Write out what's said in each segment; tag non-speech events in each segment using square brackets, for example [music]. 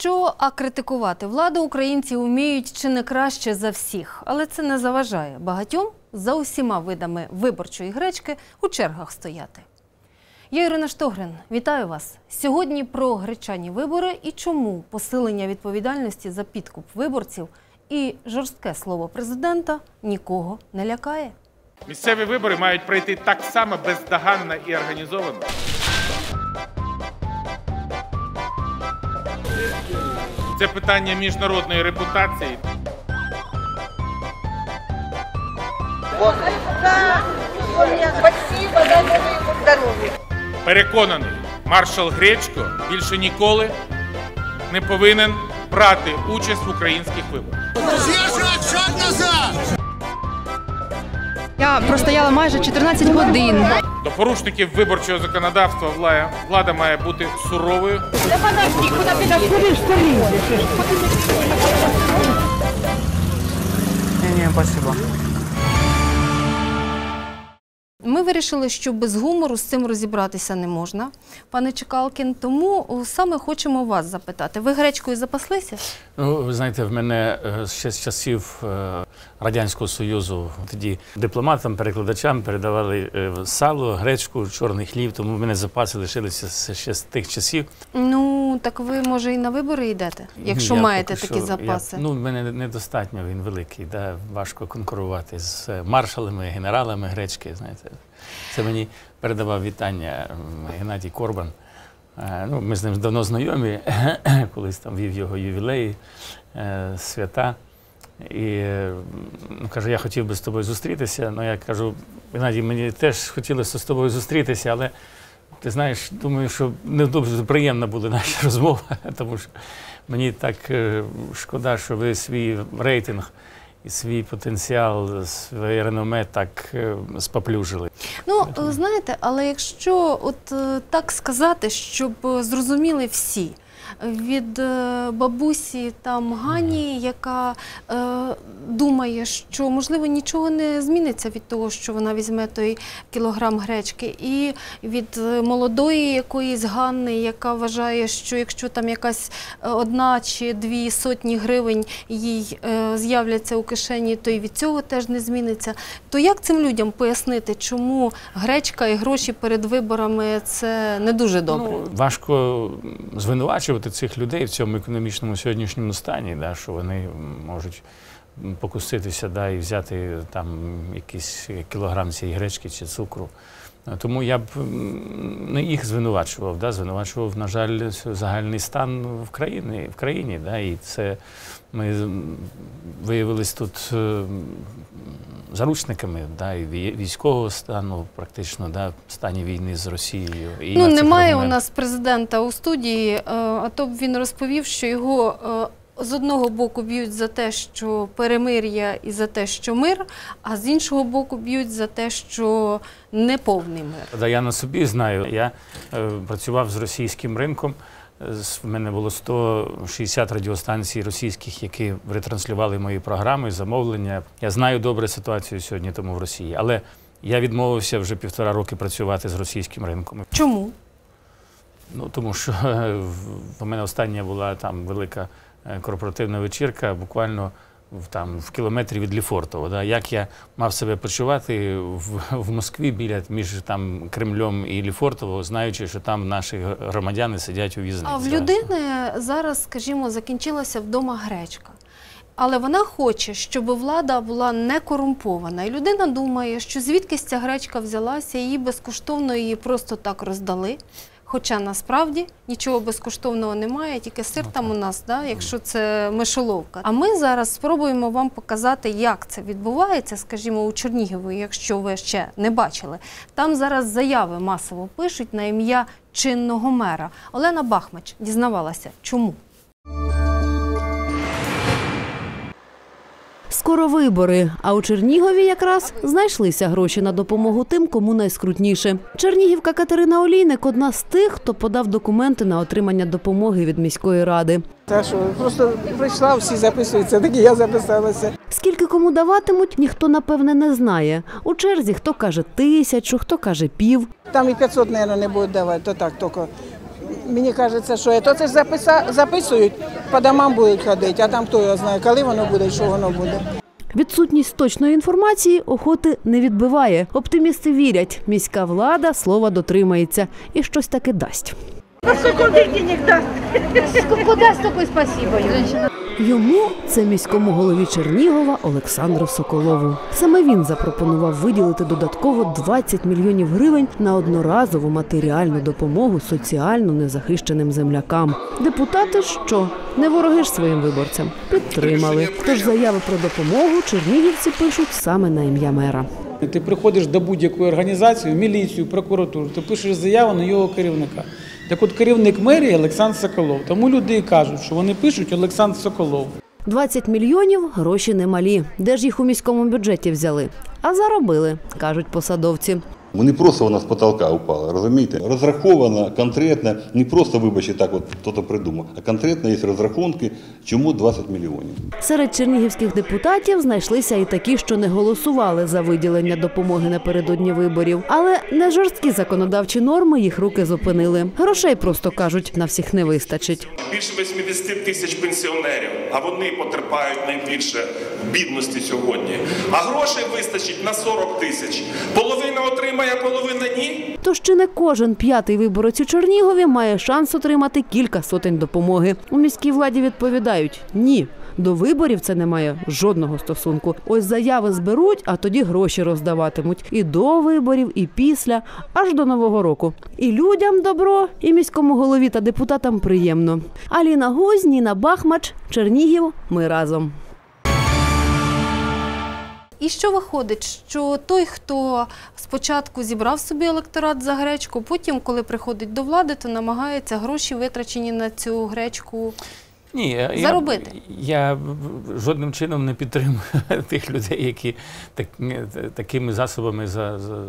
що, а критикувати владу українці вміють чи не краще за всіх, але це не заважає багатьом за усіма видами виборчої гречки у чергах стояти. Я Ірина Штогрин, вітаю вас. Сьогодні про гречані вибори і чому посилення відповідальності за підкуп виборців і жорстке слово президента нікого не лякає. Місцеві вибори мають пройти так само бездоганно і організовано. Це питання міжнародної репутації. Переконаний, маршал Гречко більше ніколи не повинен брати участь в українських виборах. Я простояла майже 14 годин. До порушників виборчого законодавства влада, влада має бути суровою Ми вирішили, що без гумору з цим розібратися не можна, пане Чекалкін. Тому саме хочемо вас запитати. Ви гречкою запаслися? Ну, ви знаєте, в мене е, ще з часів е, Радянського Союзу тоді дипломатам, перекладачам передавали е, сало, гречку, чорний хліб, тому в мене запаси лишилися ще з тих часів. Ну так ви може і на вибори йдете, якщо Я маєте такі що- запаси. Я, ну, в мене недостатньо, він великий, да, важко конкурувати з маршалами, генералами гречки. Знаєте. Це мені передавав вітання Геннадій Корбан. Е, Ну, ми з ним давно знайомі, [coughs] колись там вів його ювілеї, е, свята. І ну, каже, я хотів би з тобою зустрітися. Ну, я кажу, Геннадій, мені теж хотілося з тобою зустрітися, але ти знаєш, думаю, що не дуже приємна була наша розмова, [laughs] тому що мені так е, шкода, що ви свій рейтинг і свій потенціал, своє реноме так е, споплюжили. Ну, е, знаєте, але якщо от е, так сказати, щоб зрозуміли всі. Від е, бабусі там Гані, яка е, думає, що можливо нічого не зміниться від того, що вона візьме той кілограм гречки, і від е, молодої якоїсь Ганни, яка вважає, що якщо там якась е, одна чи дві сотні гривень їй е, з'являться у кишені, то і від цього теж не зміниться. То як цим людям пояснити, чому гречка і гроші перед виборами це не дуже добре? Ну, важко звинувачувати цих людей в цьому економічному сьогоднішньому стані, да, що вони можуть покуситися да, і взяти там якийсь кілограм цієї гречки чи цукру. Тому я б не їх звинувачував, да, звинувачував, на жаль, загальний стан в країні, в країні. Да, і це ми м, виявились тут е, заручниками да, і військового стану, практично, да, в стані війни з Росією. І Ну, немає у нас президента у студії, е, а то б він розповів, що його е, з одного боку б'ють за те, що перемир'я і за те, що мир, а з іншого боку б'ють за те, що неповний мир. Да, я на собі знаю. Я е, працював з російським ринком. В мене було 160 радіостанцій російських, які ретранслювали мої програми, замовлення. Я знаю добре ситуацію сьогодні тому в Росії, але я відмовився вже півтора роки працювати з російським ринком. Чому? Ну тому що е, в- мене остання була там велика корпоративна вечірка, буквально в там в кілометрі від Ліфортово. Да? Як я мав себе почувати в, в Москві біля між там Кремлем і Ліфортово, знаючи, що там наші громадяни сидять у в'язниці. А в людини зараз, скажімо, закінчилася вдома гречка. Але вона хоче, щоб влада була не корумпована. І людина думає, що звідкись ця гречка взялася, її безкоштовно її просто так роздали. Хоча насправді нічого безкоштовного немає, тільки сир там у нас, да, якщо це мишоловка. А ми зараз спробуємо вам показати, як це відбувається, скажімо, у Чернігові, якщо ви ще не бачили. Там зараз заяви масово пишуть на ім'я чинного мера. Олена Бахмач дізнавалася, чому. Скоро вибори, а у Чернігові якраз знайшлися гроші на допомогу тим, кому найскрутніше. Чернігівка Катерина Олійник одна з тих, хто подав документи на отримання допомоги від міської ради. Та що, просто прийшла, всі записуються, так і я записалася. Скільки кому даватимуть, ніхто напевне не знає. У черзі хто каже тисячу, хто каже пів. Там і 500, мабуть, не будуть давати, то так тільки мені кажеться, що це, це ж записа, записують, по домам будуть ходити, а там хто його знає, коли воно буде що воно буде. Відсутність точної інформації охоти не відбиває. Оптимісти вірять, міська влада слова дотримається і щось таки дасть. Куда столько спасибо, Юля? Йому це міському голові Чернігова Олександру Соколову. Саме він запропонував виділити додатково 20 мільйонів гривень на одноразову матеріальну допомогу соціально незахищеним землякам. Депутати що не вороги ж своїм виборцям підтримали. Тож заяви про допомогу чернігівці пишуть саме на ім'я мера. Ти приходиш до будь-якої організації, міліцію, прокуратуру, ти пишеш заяву на його керівника. Так от керівник мерії Олександр Соколов. Тому люди і кажуть, що вони пишуть Олександр Соколов. 20 мільйонів гроші немалі. Де ж їх у міському бюджеті взяли? А заробили, кажуть посадовці. Не просто вона з потолка упала, розумієте? Розрахована конкретно, не просто, вибачте, так от хто-то придумав, а конкретно є розрахунки, чому 20 мільйонів. Серед чернігівських депутатів знайшлися і такі, що не голосували за виділення допомоги напередодні виборів. Але не жорсткі законодавчі норми їх руки зупинили. Грошей просто кажуть, на всіх не вистачить. Більше 80 тисяч пенсіонерів, а вони потерпають найбільше в бідності сьогодні. А грошей вистачить на 40 тисяч. Половина отримає, половина ні. Тож чи не кожен п'ятий виборець у Чернігові має шанс отримати кілька сотень допомоги. У міській владі відповідають ні. До виборів це не має жодного стосунку. Ось заяви зберуть, а тоді гроші роздаватимуть і до виборів, і після, аж до нового року. І людям добро, і міському голові та депутатам приємно. Аліна Гузь, Ніна Бахмач, Чернігів. Ми разом. І що виходить, що той, хто спочатку зібрав собі електорат за гречку, потім, коли приходить до влади, то намагається гроші витрачені на цю гречку. Ні, я, Заробити. Я, я жодним чином не підтримую [laughs] тих людей, які так, такими засобами за, за,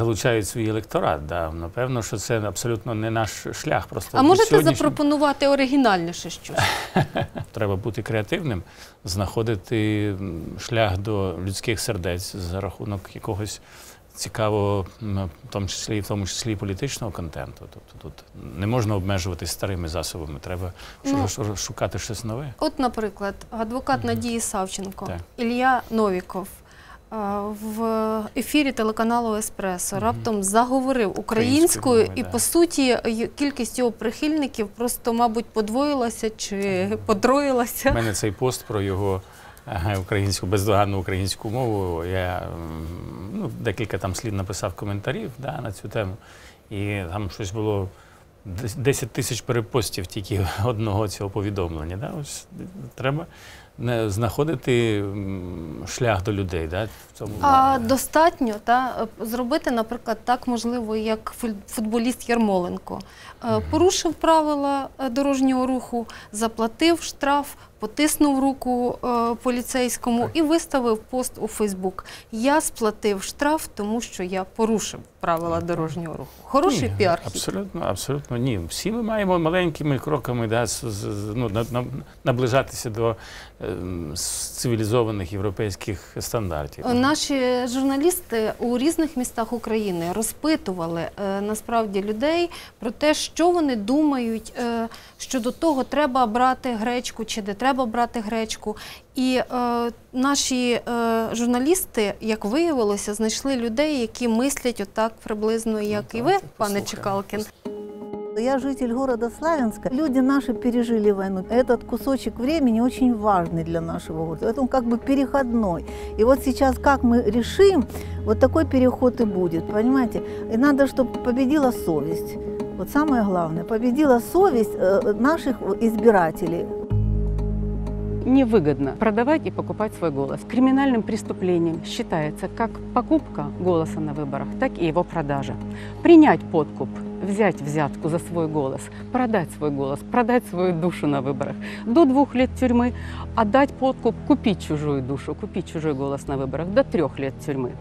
залучають свій електорат. Да. Напевно, що це абсолютно не наш шлях. Просто А можете сьогоднішній- запропонувати оригінальніше щось? [laughs] Треба бути креативним, знаходити шлях до людських сердець за рахунок якогось цікавого, в тому числі в тому числі і політичного контенту. Тобто тут не можна обмежуватись старими засобами. Треба Ну, шукати щось нове. От, наприклад, адвокат Надії Савченко, Так. Ілля Новіков. В ефірі телеканалу Еспресо раптом заговорив українською, Українською і да. по суті кількість його прихильників просто, мабуть, подвоїлася чи У мене цей пост про його українську бездоганну українську мову. Я ну, декілька там слів написав коментарів да, на цю тему, і там щось було. дес- 10 тисяч перепостів тільки [laughs] одного цього повідомлення. Да? Ось треба не знаходити шлях до людей. Да? В цьому А достатньо та зробити, наприклад, так можливо, як футболіст Ярмоленко Е, порушив правила е, дорожнього руху, заплатив штраф, потиснув руку е, поліцейському і виставив пост у Фейсбук. Я сплатив штраф, тому що я порушив правила дорожнього руху. Хороший піар. Абсолютно, абсолютно ні. Всі ми маємо маленькими кроками да, ну, на- на- наближатися до ем, цивілізованих європейських стандартів. Наші журналісти у різних містах України розпитували е, насправді людей про те, що вони думають е, щодо того, треба брати гречку чи не треба брати гречку. І е, наші е, журналісти, як виявилося, знайшли людей, які мислять отак приблизно, як і ви, так, пане послухаємо. Чекалкін. Я житель города Славянска. Люди наши пережили войну. Этот кусочек времени очень важный для нашего города. Это он как бы переходной. И вот сейчас как мы решим, вот такой переход и будет, понимаете? И надо, чтобы победила совесть. Вот самое главное, победила совесть э, наших избирателей. невыгодно продавать и покупать свой голос. Криминальным преступлением считается как покупка голоса на выборах, так и его продажа. Принять подкуп, взять взятку за свой голос, продать свой голос, продать свою душу на выборах. До двух лет тюрьмы, отдать подкуп, купить чужую душу, купить чужой голос на выборах. До трех лет тюрьмы.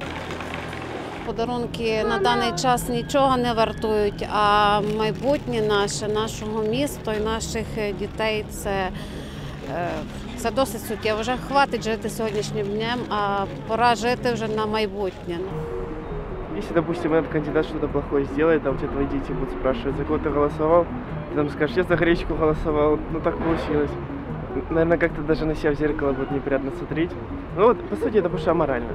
Подарунки на даний час нічого не вартують, а майбутнє наше, нашого міста і наших е, дітей це, е, це досить суттєво. Вже хватить жити сьогоднішнім днем, а пора жити вже на майбутнє. Если, допустим, этот кандидат что-то плохое сделает, а у тебя твои дети будут спрашивать, за кого ты голосовал, ты там скажешь, я за гречку голосовал, ну так получилось. Наверное, как-то даже на себя в зеркало будет неприятно смотреть. Ну вот, по сути, это потому что аморально.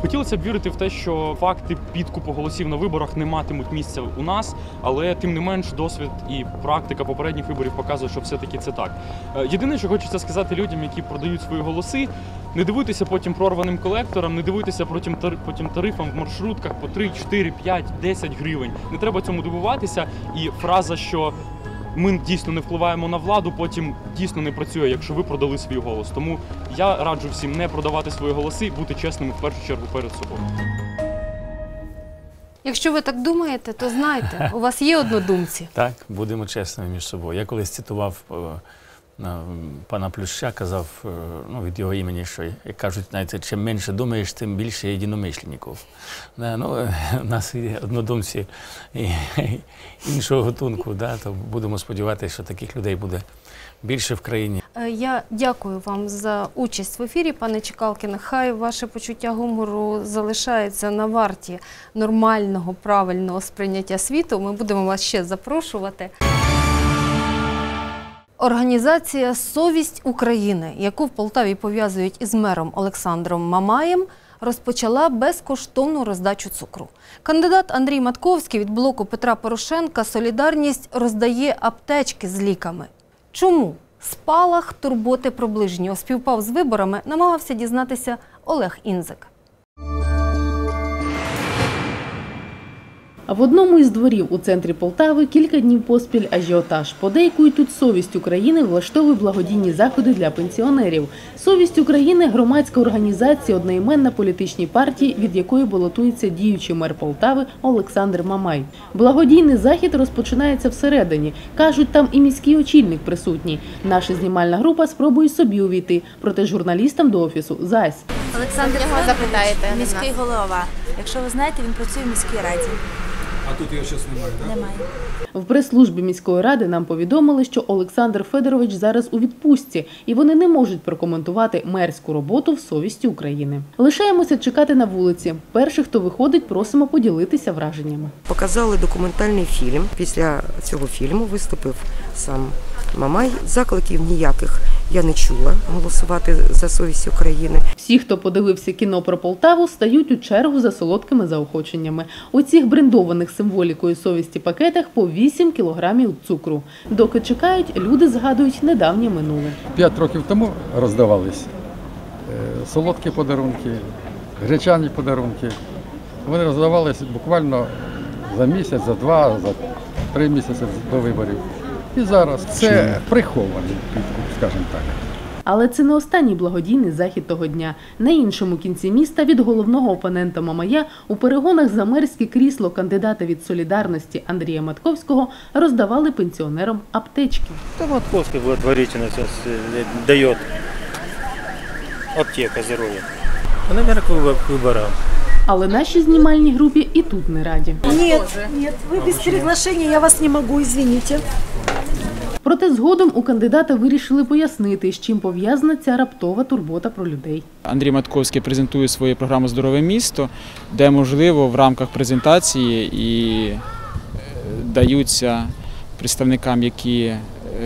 Хотілося б вірити в те, що факти підкупу голосів на виборах не матимуть місця у нас, але тим не менш досвід і практика попередніх виборів показує, що все-таки це так. Е, Єдине, що хочеться сказати людям, які продають свої голоси, не дивуйтеся потім прорваним колекторам, не дивуйтеся потім, тар- потім тарифам в маршрутках по 3, 4, 5, 10 гривень. Не треба цьому дивуватися. І фраза, що ми дійсно не впливаємо на владу, потім дійсно не працює, якщо ви продали свій голос. Тому я раджу всім не продавати свої голоси, бути чесними в першу чергу перед собою. Якщо ви так думаєте, то знайте, у вас є однодумці. Так, будемо чесними між собою. Я колись цитував е, пана Плюща, казав е, ну, від його імені, що як кажуть, знаєте, чим менше думаєш, тим більше єдиномишленників. Да, ну, е, у нас є однодумці іншого готунку, да, то будемо сподіватися, що таких людей буде більше в країні. Е, Я дякую вам за участь в ефірі, пане Чекалкін. Хай ваше почуття гумору залишається на варті нормального, правильного сприйняття світу. Ми будемо вас ще запрошувати. Організація Совість України, яку в Полтаві пов'язують із мером Олександром Мамаєм, розпочала безкоштовну роздачу цукру. Кандидат Андрій Матковський від блоку Петра Порошенка Солідарність роздає аптечки з ліками. Чому? Спалах турботи про ближнього співпав з виборами, намагався дізнатися Олег Інзик. В одному із дворів у центрі Полтави кілька днів поспіль ажіотаж. Подейкують тут совість України влаштовує благодійні заходи для пенсіонерів. Совість України громадська організація одноіменна політичній партії, від якої балотується діючий мер Полтави Олександр Мамай. Благодійний захід розпочинається всередині. кажуть, там і міський очільник присутній. Наша знімальна група спробує собі увійти, проте журналістам до офісу зась. Олександр Його запитаєте, міський голова. Якщо ви знаєте, він працює в міській раді. А тут його зараз немає, так? Немає. В прес-службі міської ради нам повідомили, що Олександр Федорович зараз у відпустці, і вони не можуть прокоментувати мерську роботу в совісті України. Лишаємося чекати на вулиці. Перших, хто виходить, просимо поділитися враженнями. Показали документальний фільм. Після цього фільму виступив сам Мамай. Закликів ніяких я не чула голосувати за совість України. Всі, хто подивився кіно про Полтаву, стають у чергу за солодкими заохоченнями. У цих брендованих символікою совісті пакетах по 8 кілограмів цукру. Доки чекають, люди згадують недавнє минуле. П'ять років тому роздавались е, солодкі подарунки, гречані подарунки. Вони роздавалися буквально за місяць, за два, за три місяці до виборів. І зараз це прихований підкуп, скажімо так. Але це не останній благодійний захід того дня. На іншому кінці міста від головного опонента Мамая у перегонах за мерське крісло кандидата від солідарності Андрія Матковського роздавали пенсіонерам аптечки. Да Матковский благотворительность сейчас э, дает аптека здоровья. Ну, наверное, к выбор- к выборам. Але нашій знімальній групі і тут не раді. Нет, нет, вы без приглашения, я вас не могу, извините. Проте згодом у кандидата вирішили пояснити, з чим пов'язана ця раптова турбота про людей. Андрій Матковський презентує свою програму Здорове місто, де можливо в рамках презентації і е, даються представникам, які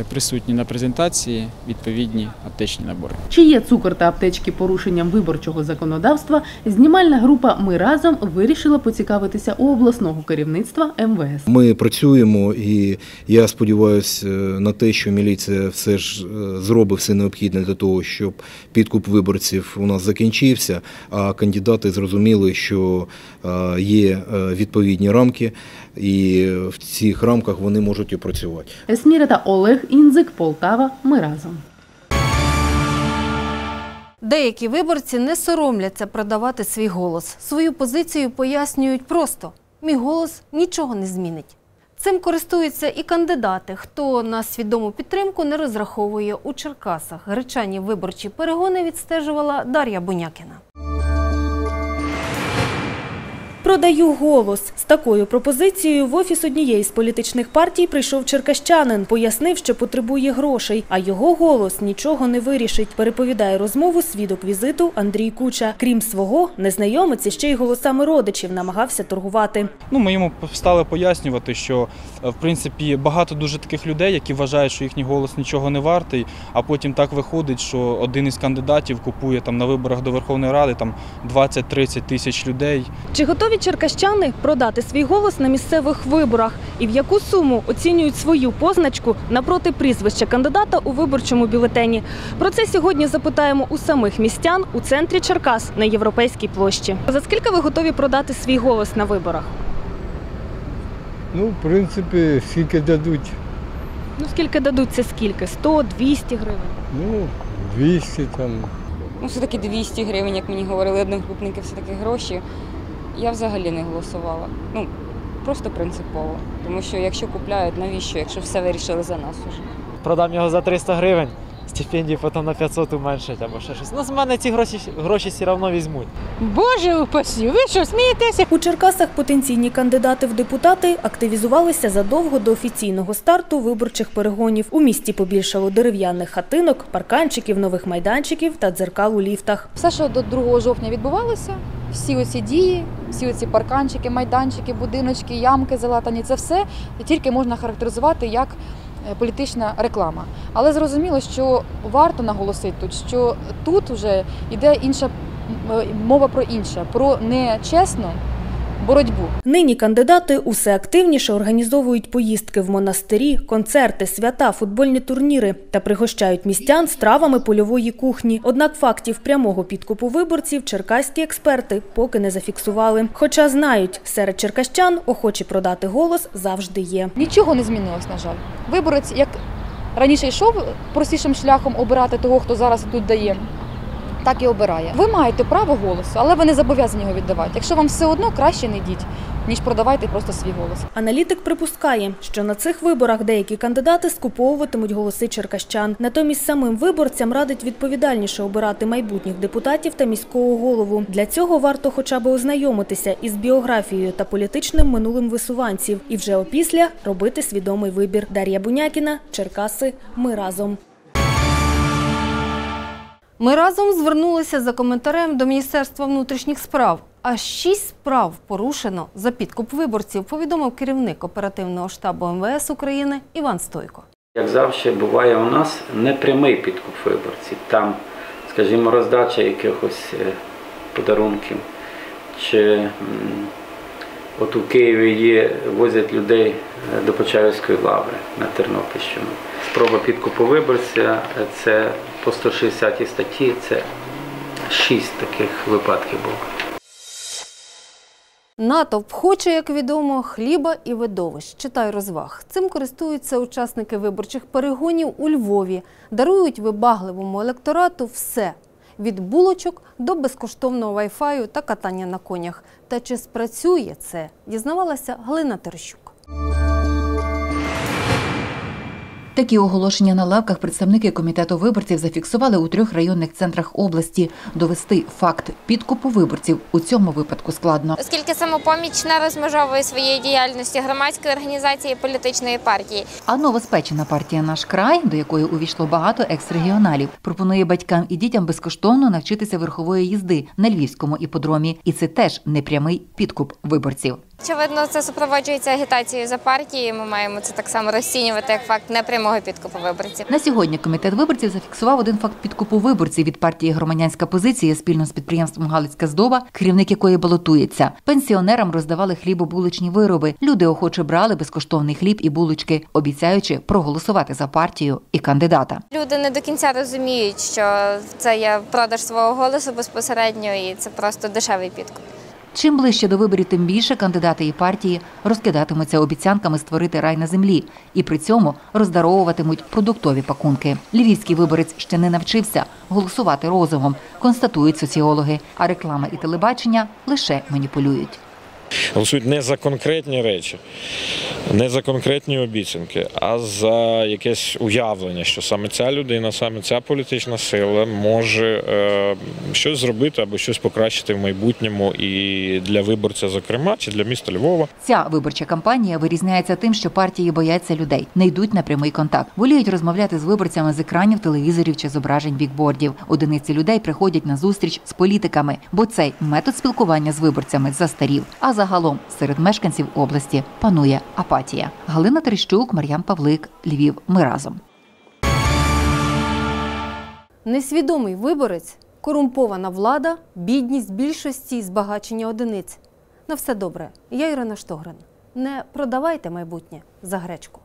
присутні на презентації, відповідні аптечні набори. Чи є цукор та аптечки порушенням виборчого законодавства? Знімальна група Ми разом вирішила поцікавитися у обласного керівництва МВС. Ми працюємо, і я сподіваюся на те, що міліція все ж е, зробить все необхідне для того, щоб підкуп виборців у нас закінчився, а кандидати зрозуміли, що е, є е, відповідні рамки, і в цих рамках вони можуть і працювати. Есміра та Олег Інзик, Полтава. Ми разом. Деякі виборці не соромляться продавати свій голос. Свою позицію пояснюють просто: мій голос нічого не змінить. Цим користуються і кандидати, хто на свідому підтримку не розраховує у Черкасах. Гречані виборчі перегони відстежувала Дар'я Бунякіна. Продаю голос. З такою пропозицією в офіс однієї з політичних партій прийшов черкащанин. Пояснив, що потребує грошей, а його голос нічого не вирішить. Переповідає розмову свідок візиту Андрій Куча. Крім свого, незнайомець ще й голосами родичів намагався торгувати. Ну, ми йому стали пояснювати, що е, в принципі багато дуже таких людей, які вважають, що їхній голос нічого не вартий, а потім так виходить, що один із кандидатів купує там на виборах до Верховної Ради там 20-30 тисяч людей. Чи готові черкащани продати свій голос на місцевих виборах? І в яку суму оцінюють свою позначку напроти прізвища кандидата у виборчому бюлетені? Про це сьогодні запитаємо у самих містян у центрі Черкас на європейській площі. За скільки ви готові продати свій голос на виборах? Ну, в принципі, скільки дадуть. Ну скільки дадуть це скільки? 100, 200 гривень. Ну, 200 там. Ну, все-таки 200 гривень, як мені говорили одногрупники, все-таки гроші. Я взагалі не голосувала. Ну, просто принципово. Тому що якщо купляють, навіщо, якщо все вирішили за нас уже. Продам його за 300 гривень, стипендію потім на 500 уменшать або ще щось. Ну, з мене ці гроші, гроші все одно візьмуть. Боже упасі, ви що, смієтеся? У Черкасах потенційні кандидати в депутати активізувалися задовго до офіційного старту виборчих перегонів. У місті побільшало дерев'яних хатинок, парканчиків, нових майданчиків та дзеркал у ліфтах. Все, що до 2 жовтня відбувалося, всі оці дії, всі оці парканчики, майданчики, будиночки, ямки залатані, це все тільки можна характеризувати як політична реклама. Але зрозуміло, що варто наголосити тут, що тут вже йде інша мова про інше, про нечесну боротьбу. Нині кандидати усе активніше організовують поїздки в монастирі, концерти, свята, футбольні турніри та пригощають містян стравами польової кухні. Однак фактів прямого підкупу виборців черкаські експерти поки не зафіксували. Хоча знають, серед черкащан охочі продати голос завжди є. Нічого не змінилось, на жаль. Виборець, як раніше йшов простішим шляхом обирати того, хто зараз тут дає. Так і обирає. Ви маєте право голосу, але ви не зобов'язані його віддавати. Якщо вам все одно, краще не йдіть, ніж продавайте просто свій голос. Аналітик припускає, що на цих виборах деякі кандидати скуповуватимуть голоси черкащан. Натомість самим виборцям радить відповідальніше обирати майбутніх депутатів та міського голову. Для цього варто хоча б ознайомитися із біографією та політичним минулим висуванців, і вже опісля робити свідомий вибір. Дар'я Бунякіна, Черкаси. Ми разом. Ми разом звернулися за коментарем до Міністерства внутрішніх справ. А шість справ порушено за підкуп виборців, повідомив керівник оперативного штабу МВС України Іван Стойко. Як завжди буває у нас непрямий підкуп виборців. Там, скажімо, роздача якихось е, подарунків. Чи от у Києві є, возять людей е, до Почаївської лаври на Тернопільщину. Спроба підкупу виборця е, це по 160 статті, це шість таких випадків було. Натовп хоче, як відомо, хліба і видовищ. Читай розваг. Цим користуються учасники виборчих перегонів у Львові. Дарують вибагливому електорату все від булочок до безкоштовного вайфаю та катання на конях. Та чи спрацює це? Дізнавалася Галина Терещук. Такі оголошення на лавках представники комітету виборців зафіксували у трьох районних центрах області. Довести факт підкупу виборців у цьому випадку складно. Оскільки самопоміч не розмежовує своєї діяльності громадської організації політичної партії. А новоспечена партія Наш край, до якої увійшло багато екс-регіоналів, пропонує батькам і дітям безкоштовно навчитися верхової їзди на львівському іпподромі. І це теж непрямий підкуп виборців. Очевидно, це супроводжується агітацією за партії. Ми маємо це так само розцінювати як факт непрямого підкупу виборців. На сьогодні комітет виборців зафіксував один факт підкупу виборців від партії Громадянська позиція спільно з підприємством Галицька здоба, керівник якої балотується. Пенсіонерам роздавали хлібобуличні вироби. Люди охоче брали безкоштовний хліб і булочки, обіцяючи проголосувати за партію і кандидата. Люди не до кінця розуміють, що це є продаж свого голосу безпосередньо, і це просто дешевий підкуп. Чим ближче до виборів, тим більше кандидати і партії розкидатимуться обіцянками створити рай на землі і при цьому роздаровуватимуть продуктові пакунки. Львівський виборець ще не навчився голосувати розумом, констатують соціологи. А реклама і телебачення лише маніпулюють. Голосують не за конкретні речі, не за конкретні обіцянки, а за якесь уявлення, що саме ця людина, саме ця політична сила може е, щось зробити або щось покращити в майбутньому і для виборця, зокрема, чи для міста Львова. Ця виборча кампанія вирізняється тим, що партії бояться людей, не йдуть на прямий контакт, воліють розмовляти з виборцями з екранів, телевізорів чи зображень бікбордів. Одиниці людей приходять на зустріч з політиками, бо цей метод спілкування з виборцями застарів. А загалом серед мешканців області панує апатія. Галина Терещук, Мар'ян Павлик, Львів. Ми разом. Несвідомий виборець, корумпована влада, бідність більшості і збагачення одиниць. На все добре. Я Ірина Штогрин. Не продавайте майбутнє за гречку.